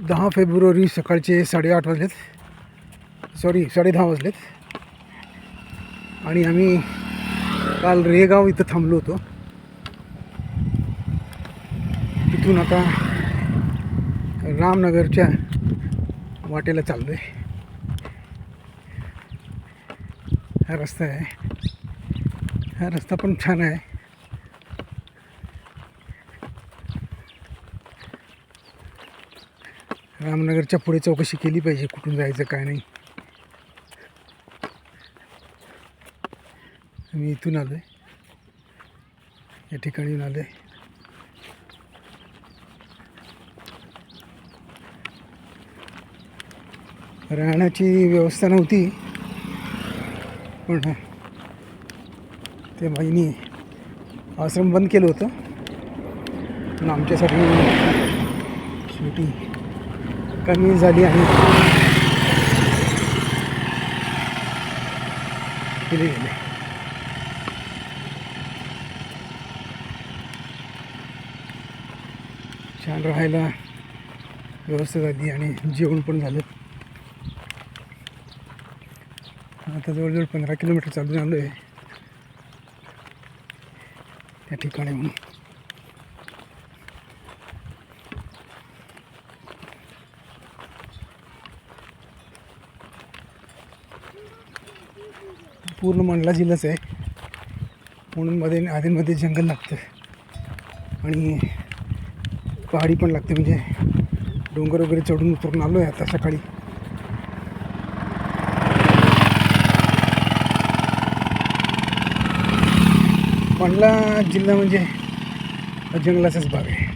दहा फेब्रुवारी सकाळचे साडेआठ वाजलेत. सॉरी साडेदहा वाजलेत. आणि आम्ही काल रेगाव इथं थांबलो होतो. तिथून आता रामनगरच्या वाटेला चाललो आहे हा रस्ता आहे. हा रस्ता पण छान आहे. रामनगरच्या पुढे चौकशी केली पाहिजे कुठून जायचं काय नाही. मी इथून आलो आहे या ठिकाणी येऊन आलो आहे राहण्याची व्यवस्था नव्हती पण त्या बाईनी आश्रम बंद केलं होतं. पण आमच्यासाठी शेवटी कमी झाली आणि केली गेले. छान राहायला व्यवस्था झाली आणि जेवण पण झालं. आता जवळजवळ पंधरा किलोमीटर चालून आलो आहे त्या ठिकाणी म्हणून पूर्ण मंडला जिल्हाच आहे. म्हणून मध्ये आधीमध्ये जंगल लागतं. आणि पहाडी पण लागते. म्हणजे डोंगर वगैरे चढून उतरून आलो आहे आता सकाळी. मंडला जिल्हा म्हणजे हा जंगलाचाच भाग आहे.